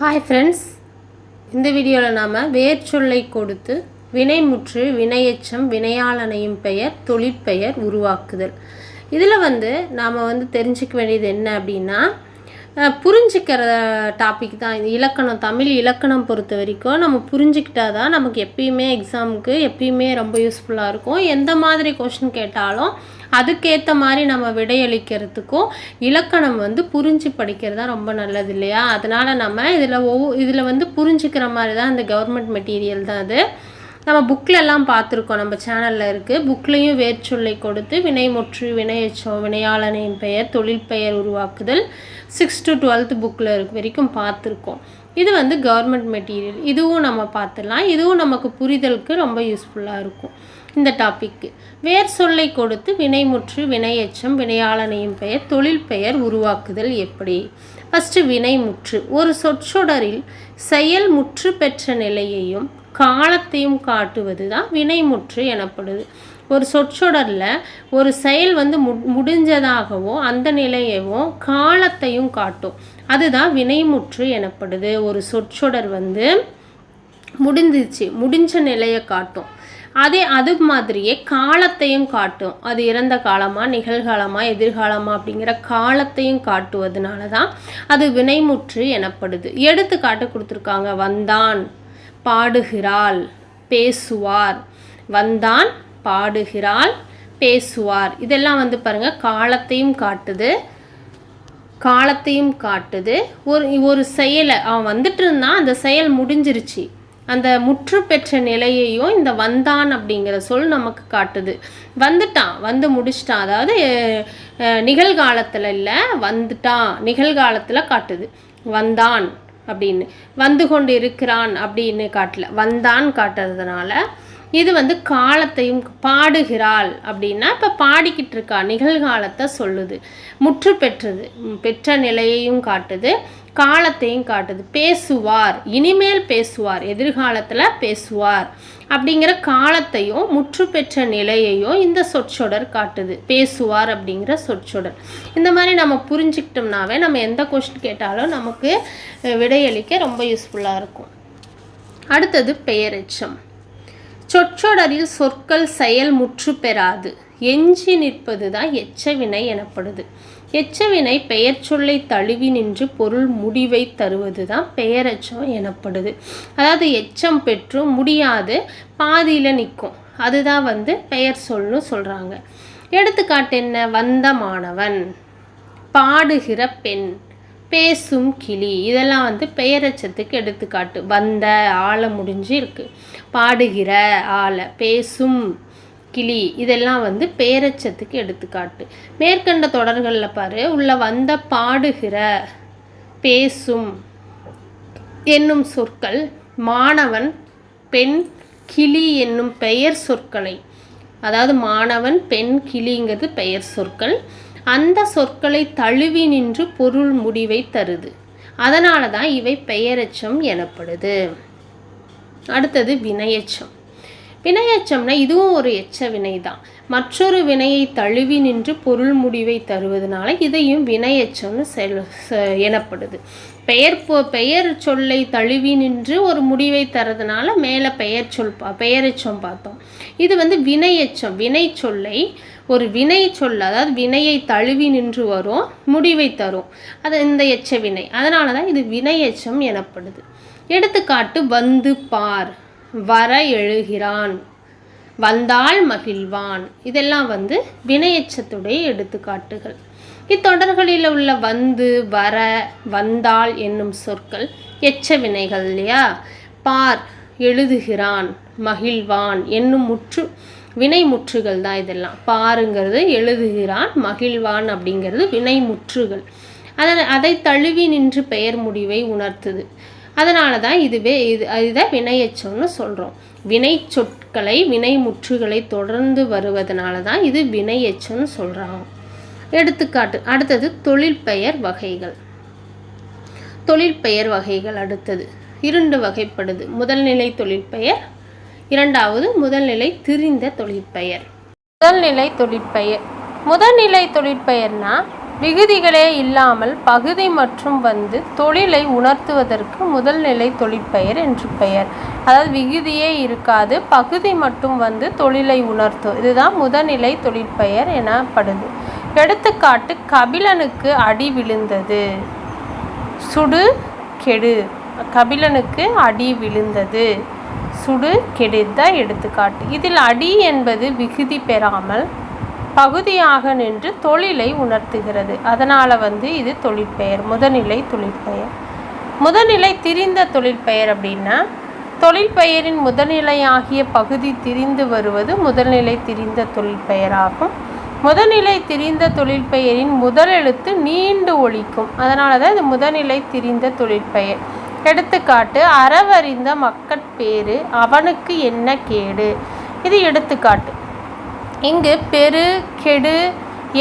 Hi friends இந்த வீடியோவில் நாம் வேர்ச்சொல்லை கொடுத்து வினைமுற்று வினையெச்சம் வினையாளனையும் பெயர் தொழிற்பெயர் உருவாக்குதல். இதில் வந்து நாம் வந்து தெரிஞ்சுக்க வேண்டியது என்ன அப்படின்னா புரிஞ்சுக்கிற டாபிக் தான் இது. இலக்கணம் தமிழ் இலக்கணம் பொறுத்த வரைக்கும் நம்ம புரிஞ்சுக்கிட்டா தான் நமக்கு எப்பயுமே எக்ஸாமுக்கு எப்பயுமே ரொம்ப யூஸ்ஃபுல்லாக இருக்கும். எந்த மாதிரி கொஷின் கேட்டாலும் அதுக்கேற்ற மாதிரி நம்ம விடையளிக்கிறதுக்கும் இலக்கணம் வந்து புரிஞ்சு படிக்கிறது தான் ரொம்ப நல்லது இல்லையா? அதனால் நம்ம இதில் ஒவ்வொரு இதில் வந்து புரிஞ்சுக்கிற மாதிரி தான் இந்த கவர்மெண்ட் மெட்டீரியல் தான் அது. நம்ம புக்கில் பார்த்துருக்கோம். நம்ம சேனலில் இருக்குது புக்லேயும் வேர்ச்சொல்லை கொடுத்து வினைமுற்று வினையச்சம் வினையாளனின் பெயர் தொழில் பெயர் உருவாக்குதல் சிக்ஸ் டு டுவெல்த் புக்கில் இருக்கு வரைக்கும் பார்த்துருக்கோம். இது வந்து கவர்மெண்ட் மெட்டீரியல் இதுவும் நம்ம பார்த்துடலாம். இதுவும் நமக்கு புரிதலுக்கு ரொம்ப யூஸ்ஃபுல்லாக இருக்கும். இந்த டாப்பிக்கு வேர் சொல்லை கொடுத்து வினைமுற்று வினையெச்சம் வினையாளனையும் பெயர் தொழில் பெயர் உருவாக்குதல் எப்படி? ஃபஸ்ட்டு வினைமுற்று ஒரு சொற்றொடரில் செயல் முற்று பெற்ற நிலையையும் காலத்தையும் காட்டுவது தான் வினைமுற்று எனப்படுது. ஒரு சொற்றொடரில் ஒரு செயல் வந்து மு முடிஞ்சதாகவோ அந்த நிலையவோ காலத்தையும் காட்டும். அதுதான் வினைமுற்று எனப்படுது. ஒரு சொற்றொடர் வந்து முடிஞ்சிச்சு முடிஞ்ச நிலையை காட்டும். அதே அது மாதிரியே காலத்தையும் காட்டும். அது இறந்த காலமா நிகழ்காலமா எதிர்காலமா அப்படிங்கிற காலத்தையும் காட்டுவதனால தான் அது வினைமுற்று எனப்படுது. எடுத்துக்காட்டு கொடுத்துருக்காங்க வந்தான். பாடுகிறாள் பேசுவார். வந்தான் பாடுகிறாள் பேசுவார். இதெல்லாம் வந்து பாருங்கள் காலத்தையும் காட்டுது. காலத்தையும் காட்டுது. ஒரு ஒரு செயலை அவன் வந்துட்டு இருந்தான் அந்த செயல் முடிஞ்சிருச்சு. அந்த முற்று பெற்ற நிலையையும் இந்த வந்தான் அப்படிங்கிற சொல் நமக்கு காட்டுது. வந்துட்டான் வந்து முடிச்சிட்டான். அதாவது நிகழ்காலத்தில் இல்லை வந்துட்டான். நிகழ்காலத்தில் காட்டுது. வந்தான். அப்படின்னு. வந்து கொண்டு இருக்கிறான் அப்படின்னு காட்டல. வந்தான் காட்டுறதுனால. இது வந்து காலத்தையும் பாடுகிறாள் அப்படின்னா இப்போ பாடிக்கிட்டு இருக்கா நிகழ்காலத்தை சொல்லுது முற்று பெற்றது பெற்ற நிலையையும் காட்டுது காலத்தையும் காட்டுது. பேசுவார் இனிமேல் பேசுவார் எதிர்காலத்தில் பேசுவார் அப்படிங்கிற காலத்தையும் முற்று பெற்ற நிலையையும் இந்த சொற்றொடர் காட்டுது. பேசுவார் அப்படிங்கிற சொற்றொடர். இந்த மாதிரி நம்ம புரிஞ்சுக்கிட்டோம்னாவே நம்ம எந்த கொஸ்டின் கேட்டாலும் நமக்கு விடையளிக்க ரொம்ப யூஸ்ஃபுல்லாக இருக்கும். அடுத்தது பெயரெச்சம். சொற்றொடரில் சொற்கள் செயல் முற்று பெறாது. எஞ்சி நிற்பது தான் எச்சவினை எனப்படுது. எச்சவினை பெயர் சொல்லை தழுவி நின்று பொருள் முடிவை தருவது தான் பெயரெச்சம் எனப்படுது. அதாவது எச்சம் பெற்றும் முடியாது பாதியில் நிற்கும். அதுதான் வந்து பெயர் சொல்னு சொல்கிறாங்க எடுத்துக்காட்டு என்ன? வந்த மாணவன் பாடுகிற பெண். பேசும் கிளி. இதெல்லாம் வந்து பெயரச்சத்துக்கு எடுத்துக்காட்டு. வந்த ஆளை முடிஞ்சு இருக்கு. பாடுகிற ஆளை பேசும் கிளி. இதெல்லாம் வந்து பேரச்சத்துக்கு எடுத்துக்காட்டு. மேற்கண்ட தொடர்களில் பாரு. உள்ள வந்த பாடுகிற பேசும் என்னும் சொற்கள் மாணவன் பெண் கிளி என்னும் பெயர் சொற்களை. அதாவது மாணவன் பெண் கிளிங்கிறது பெயர் சொற்கள். அந்த சொற்களை தழுவி நின்று பொருள் முடிவை தருது. அதனால தான் இவை பெயரெச்சம் எனப்படுது. அடுத்தது வினையச்சம். வினையச்சம்னா இதுவும் ஒரு எச்ச வினை தான் மற்றொரு வினையை தழுவி நின்று பொருள் முடிவை தருவதனால இதையும் வினையச்சம்னு செல் எனப்படுது. பெயர் பொ பெயர் சொல்லை தழுவி நின்று ஒரு முடிவை தரதுனால மேலே பெயர் சொல் பா பெயரச்சம் பார்த்தோம். இது வந்து வினையச்சம் வினை சொல்லை ஒரு வினை சொல் அதாவது வினையை தழுவி நின்று வரும் முடிவை தரும். அது இந்த எச்ச வினை. அதனால தான் இது வினையச்சம் எனப்படுது. எடுத்துக்காட்டு வந்து பார் வர எழுகிறான். வந்தால் மகிழ்வான். இதெல்லாம் வந்து வினையெச்சத்துடைய எடுத்துக்காட்டுகள். இத்தொடர்களில் உள்ள வந்து வர வந்தால் என்னும் சொற்கள் எச்ச வினைகள் இல்லையா? பார் எழுதுகிறான் மகிழ்வான் என்னும் முற்று வினை முற்றுகள் தான் இதெல்லாம். பாருங்கிறது எழுதுகிறான் மகிழ்வான் அப்படிங்கிறது வினை முற்றுகள். அதை அதை தழுவி நின்று பெயர் முடிவை உணர்த்துது. அதனால தான் இதுவே இது இதை வினையச்சம்னு சொல்கிறோம் வினை சொற்களை வினை முற்றுகளை தொடர்ந்து வருவதனால தான் இது வினையச்சம்னு சொல்கிறாங்க எடுத்துக்காட்டு அடுத்தது தொழிற்பெயர் வகைகள். தொழிற்பெயர் வகைகள் அடுத்தது. இரண்டு வகைப்படுது. முதல்நிலை தொழிற்பெயர் இரண்டாவது முதல்நிலை திரிந்த தொழிற்பெயர். முதல்நிலை தொழிற்பெயர். முதல்நிலை தொழிற்பெயர்னா விகுதிகளே இல்லாமல் பகுதி மற்றும் வந்து தொழிலை உணர்த்துவதற்கு முதல் நிலை தொழிற்பெயர் என்று பெயர். அதாவது விகுதியே இருக்காது பகுதி மட்டும் வந்து தொழிலை உணர்த்தும். இதுதான் முதல்நிலை தொழிற்பெயர் எனப்படுது. எடுத்துக்காட்டு கபிலனுக்கு அடி விழுந்தது. சுடு கெடு. கபிலனுக்கு அடி விழுந்தது. சுடு கெடுத்த எடுத்துக்காட்டு. இதில் அடி என்பது விகுதி பெறாமல் பகுதியாக நின்று தொழிலை உணர்த்துகிறது. அதனால் வந்து இது தொழிற்பெயர் முதநிலை தொழிற்பெயர். முதல்நிலை திரிந்த தொழிற்பெயர் அப்படின்னா தொழிற்பெயரின் முதல்நிலையாகிய பகுதி திரிந்து வருவது முதல்நிலை திரிந்த தொழிற்பெயராகும். முதல்நிலை திரிந்த தொழிற்பெயரின் முதல் எழுத்து நீண்டு ஒழிக்கும். அதனால தான் இது முதல்நிலை திரிந்த தொழிற்பெயர். எடுத்துக்காட்டு அறவறிந்த மக்கட்பேறு அவனுக்கு என்ன கேடு? இது எடுத்துக்காட்டு. இங்கு பெரு கெடு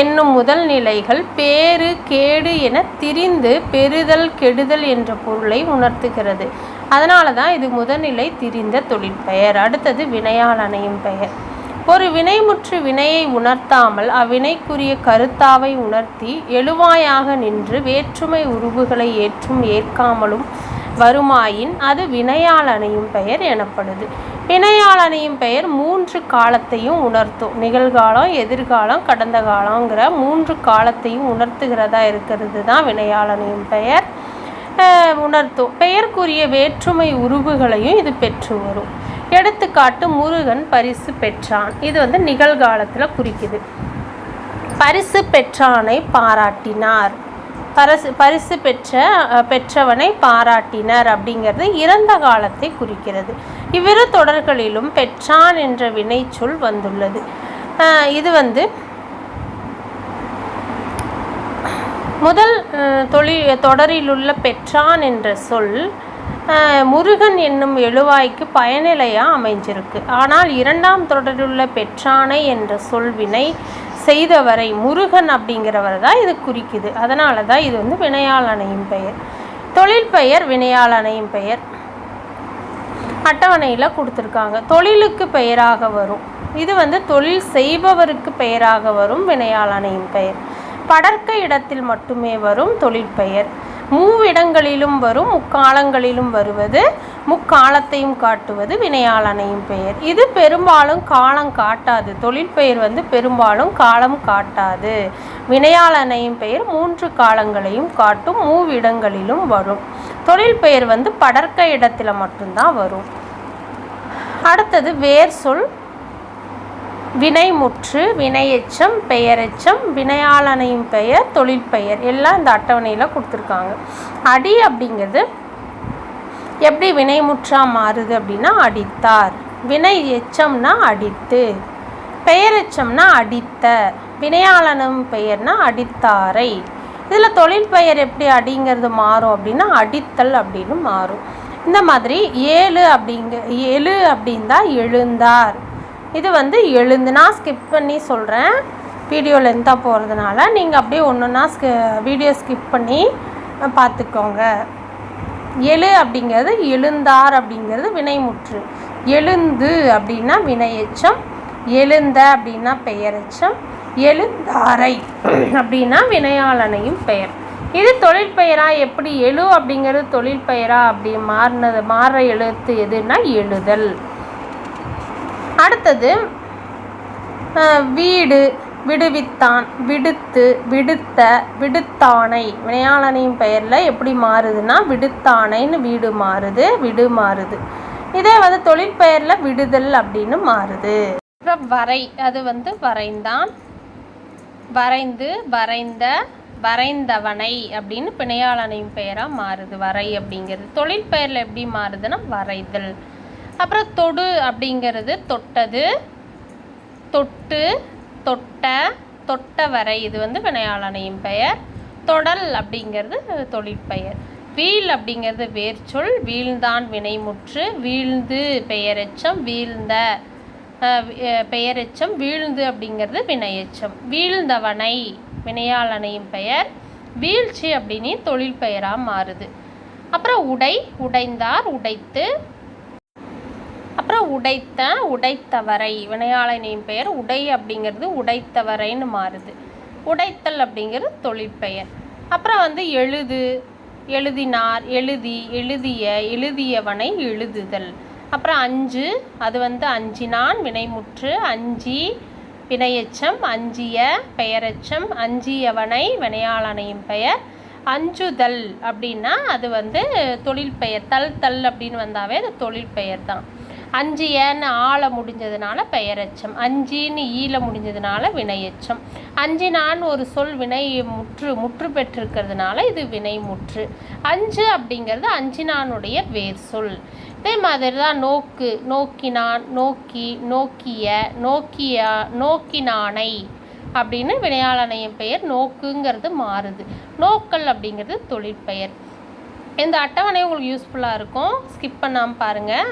என்னும் முதல் நிலைகள் பேறு கேடு என திரிந்து பெறுதல் கெடுதல் என்ற பொருளை உணர்த்துகிறது. அதனால தான் இது முதல்நிலை திரிந்த தொழிற்பெயர் அடுத்தது வினையால் அணையும் பெயர். ஒரு வினைமுற்று வினையை உணர்த்தாமல் அவ்வினைக்குரிய கருத்தாவை உணர்த்தி எழுவாயாக நின்று வேற்றுமை உருவுகளை ஏற்றும் ஏற்காமலும் வருமாயின் அது வினையால் அணையும் பெயர் எனப்படுது. வினையால் பெயர் மூன்று காலத்தையும் உணர்த்தும். நிகழ்காலம் எதிர்காலம் கடந்த காலங்கிற மூன்று காலத்தையும் உணர்த்துகிறதா இருக்கிறது தான் வினையாளனையும் பெயர் உணர்த்தும். பெயருக்குரிய வேற்றுமை உருவுகளையும் இது பெற்று வரும். எடுத்துக்காட்டு முருகன் பரிசு பெற்றான். இது வந்து நிகழ்காலத்தில் குறிக்குது. பரிசு பெற்றானை பாராட்டினார். பரிசு பரிசு பெற்ற அஹ், பெற்றவனை பாராட்டினர் அப்படிங்கிறது இறந்த காலத்தை குறிக்கிறது. இவ்விரு தொடர்களிலும் பெற்றான் என்ற வினைச்சொல் வந்துள்ளது. இது வந்து முதல் தொழில் தொடரிலுள்ள பெற்றான் என்ற சொல் முருகன் என்னும் எழுவாய்க்கு பயனிலையாக அமைஞ்சிருக்கு. ஆனால் இரண்டாம் தொடரிலுள்ள பெற்றானை என்ற சொல்வினை செய்தவரை முருகன் அப்படிங்கிறவர் தான் இது குறிக்குது. அதனால தான் இது வந்து வினையால் அணையும் பெயர். தொழில் பெயர் வினையால் அணையும் பெயர். அட்டவணையில் கொடுத்துருக்காங்க. தொழிலுக்கு பெயராக வரும். இது வந்து தொழில் செய்பவருக்கு பெயராக வரும் வினையால் அணையும் பெயர். படர்க்க இடத்தில் மட்டுமே வரும் தொழிற்பெயர் மூவிடங்களிலும் வரும் முக்காலங்களிலும் வருவது முக்காலத்தையும் காட்டுவது வினையால் அணையும் பெயர். இது பெரும்பாலும் காலம் காட்டாது. தொழில் பெயர் வந்து பெரும்பாலும் காலம் காட்டாது. வினையால் அணையும் பெயர் மூன்று காலங்களையும் காட்டும் மூவிடங்களிலும் வரும். தொழில் பெயர் வந்து படர்க்க இடத்துல மட்டும்தான் வரும். அடுத்தது வேர் சொல். வினைமுற்று வினையெச்சம் பெயரெச்சம் வினையாளனையும் பெயர் தொழில் பெயர். எல்லாம் இந்த அட்டவணையில் கொடுத்துருக்காங்க. அடி அப்படிங்கிறது எப்படி வினைமுற்றாக மாறுது அப்படின்னா அடித்தார். வினை எச்சம்னா அடித்து பெயரெச்சம்னா அடித்த வினையாளனும் பெயர்னா அடித்தாரை. இதில் தொழில் பெயர் எப்படி அடிங்கிறது மாறும் அப்படின்னா அடித்தல் அப்படின்னு மாறும். இந்த மாதிரி ஏழு அப்படிங்க எழு தான் எழுந்தார். இது வந்து எழுந்து நான் ஸ்கிப் பண்ணி சொல்கிறேன் வீடியோ லென்த்தாக போகிறதுனால நீங்கள் அப்படியே ஒன்று ஒன்றா ஸ்கி வீடியோ ஸ்கிப் பண்ணி பார்த்துக்கோங்க. எழு அப்படிங்கிறது எழுந்தார் அப்படிங்கிறது வினைமுற்று. எழுந்து அப்படின்னா வினையெச்சம் எழுந்த அப்படின்னா பெயரெச்சம் எழுந்தாரை அப்படின்னா வினையாளனையும் பெயர். இது தொழிற்பெயராக எப்படி எழு அப்படிங்கிறது தொழிற்பெயராக அப்படி மாறினது மாற எழுத்து எதுன்னா எழுதல். அடுத்தது வீடு விடுவித்தான் விடுத்து விடுத்த விடுத்தானை. வினையாளனின் பெயரில் எப்படி மாறுதுன்னா விடுத்தானைன்னு வீடு மாறுது விடு மாறுது. இதே வந்து தொழிற்பெயரில் விடுதல் அப்படின்னு மாறுது. அப்புறம் வரை அது வந்து வரைந்தான். வரைந்து வரைந்த வரைந்தவனை அப்படின்னு பிணையாளனையும் பெயராக மாறுது வரை அப்படிங்கிறது. தொழில் பெயரில் எப்படி மாறுதுன்னா வரைதல். அப்புறம் தொடு அப்படிங்கிறது தொட்டது. தொட்டு தொட்ட வரை இது வந்து வினையாளனையும் பெயர். தொடல் அப்படிங்கிறது தொழிற்பெயர் வீழ் அப்படிங்கிறது வேர்ச்சொல் வீழ்ந்தான் வினைமுற்று. வீழ்ந்து பெயரெச்சம் வீழ்ந்த பெயரெச்சம் வீழ்ந்து அப்படிங்கிறது வினையெச்சம். வீழ்ந்தவனை வினையாளனையும் பெயர். வீழ்ச்சி அப்படின்னு தொழில் பெயராக மாறுது. அப்புறம் உடை உடைந்தார் உடைத்து அப்புறம் உடைத்த உடைத்தவரை. வினையாளனின் பெயர் உடை அப்படிங்கிறது உடைத்தவரைன்னு மாறுது. உடைத்தல் அப்படிங்கிறது தொழிற்பெயர். அப்புறம் வந்து எழுது எழுதினார் எழுதி எழுதிய எழுதியவனை எழுதுதல். அப்புறம் அஞ்சு அது வந்து அஞ்சினான் வினைமுற்று அஞ்சி வினையெச்சம் அஞ்சிய பெயரெச்சம் அஞ்சியவனை வினையாளனையும் பெயர் அஞ்சுதல் அப்படின்னா அது வந்து தொழில் பெயர் தல் தல் அப்படின்னு வந்தாவே அது தொழில் பெயர் தான் அஞ்சு ஏன்னு ஆள முடிஞ்சதுனால பெயரெச்சம். அஞ்சின்னு ஈல முடிஞ்சதுனால வினையெச்சம். நான் ஒரு சொல் வினை முற்று முற்று பெற்றிருக்கிறதுனால இது வினை முற்று. அஞ்சு அப்படிங்கிறது அஞ்சு நானுடைய வேர் சொல். இதே மாதிரி தான் நோக்கு நோக்கினான் நோக்கி நோக்கிய நோக்கியா நோக்கினானை அப்படின்னு வினையாளனையின் பெயர் நோக்குங்கிறது மாறுது. நோக்கல் அப்படிங்கிறது தொழிற்பெயர். இந்த அட்டவணை உங்களுக்கு யூஸ்ஃபுல்லாக இருக்கும். ஸ்கிப் பண்ணாமல் பாருங்கள்